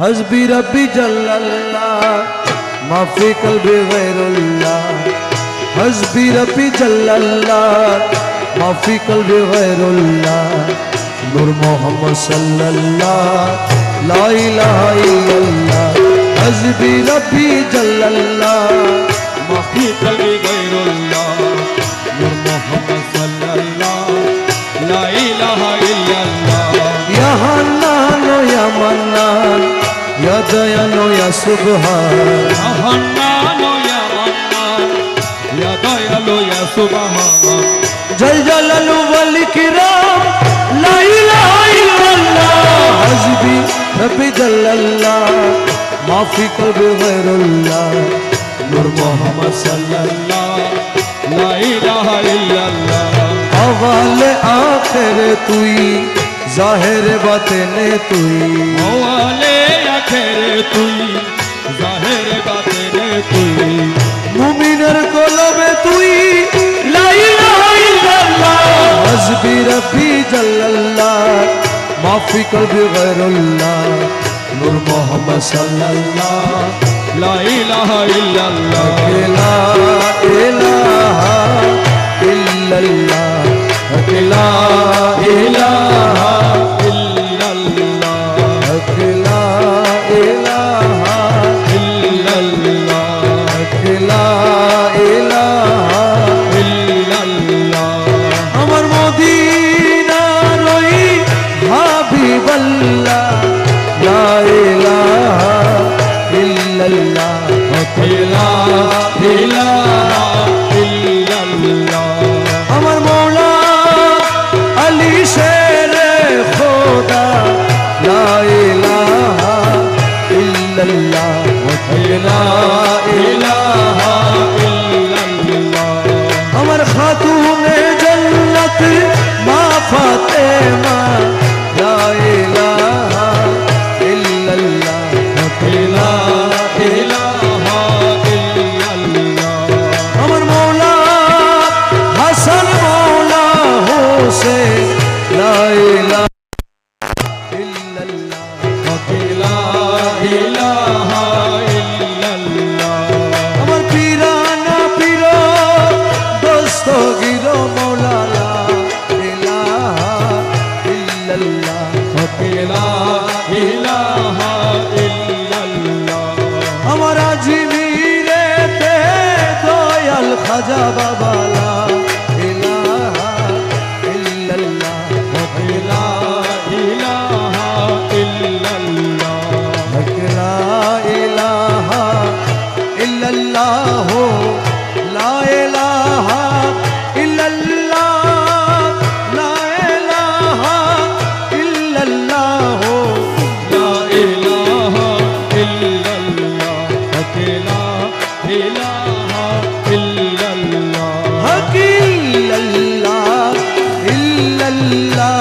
حسبی ربی جل اللہ، معافی قلب غیر اللہ۔ حسبی ربی جل اللہ، معافی قلب غیر اللہ۔ نور محمد صلی اللہ، لا الہ الا اللہ۔ حسبی ربی جل اللہ، معافی দয়ালো ইয়া সুবহান হান্নানো ইয়া মান্নান ইয়া দয়ালো ইয়া সুবহান জল জালালু ওয়াল ইকরাম লা ইলাহা ইল্লাল্লাহ হাসবি রব্বি জাল্লাল্লাহ মাফি কবে গায়রুল্লাহ নূর মুহাম্মদ সাল্লাল্লাহ লা ইলাহা ইল্লাল্লাহ আওয়ালে আখিরে তুই জাহের বাতেনে তুই আওয়ালে দেখে রে তুই, জাহের বাতে রে তুই। মুমিনের কলমে তুই হসবি রফি জল্লাল্লাহ, মাফি কবি গরুল্লাহ নূর মোহাম্মদ সাল্লাল্লাহ। লা ইলাহা ইল্লাল্লাহ লা ইলাহা ইল্লাল্লাহ লা ইল্লাল্লাহ দয়াল খাজা বাবা ইল্লাল্লাহ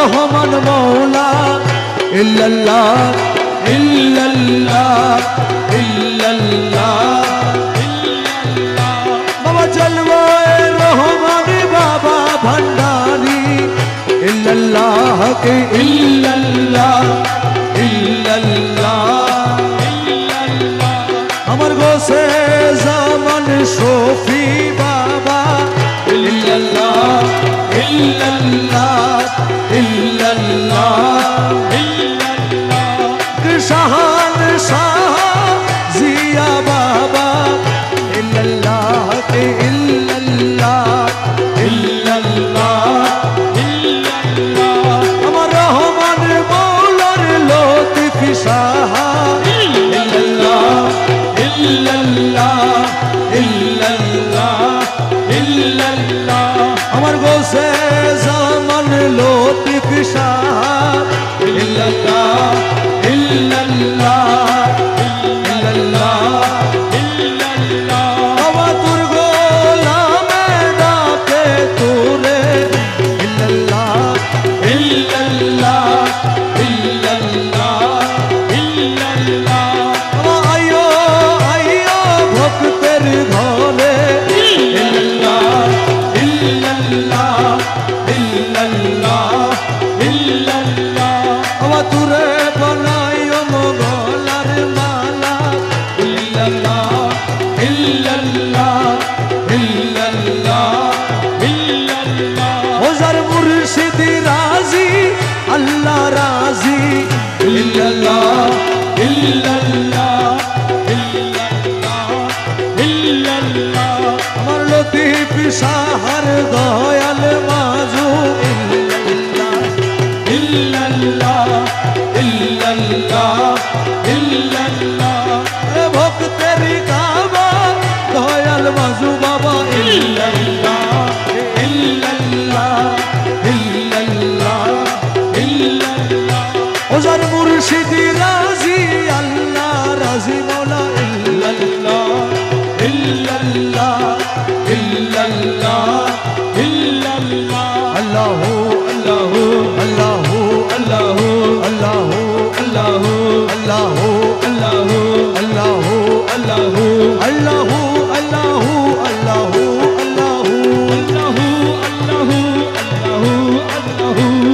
রহমান মৌলা ইল্লাল্লাহ ইল্লাল্লাহ ইল্লাল্লাহ। বাবা জলওয়ায় রহমান বাবা ভান্ডারি ইল্লাল্লাহ ইল্লাল্লাহ। Allah সাহার দয়াল মাজু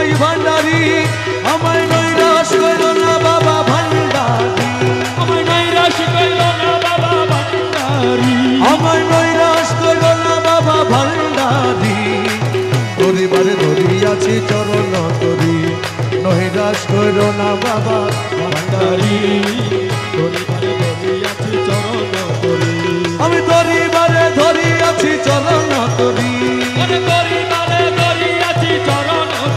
ভাই ভান্ডারি আমার নৈরাশ কইল না বাবা ভান্ডারি। আমার নৈরাশ কইল না বাবা ভান্ডারি। আমার কইল না বাবা ভান্ডারি। চরণ তরি কইল না বাবা ভান্ডারি। চরণ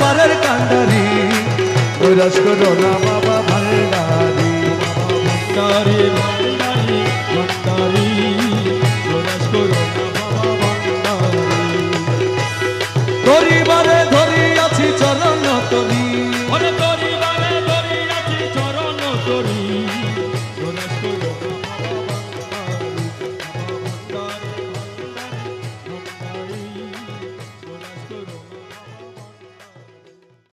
পারের কান্ডারি কৈলাস করো না বাবা ভান্ডারি।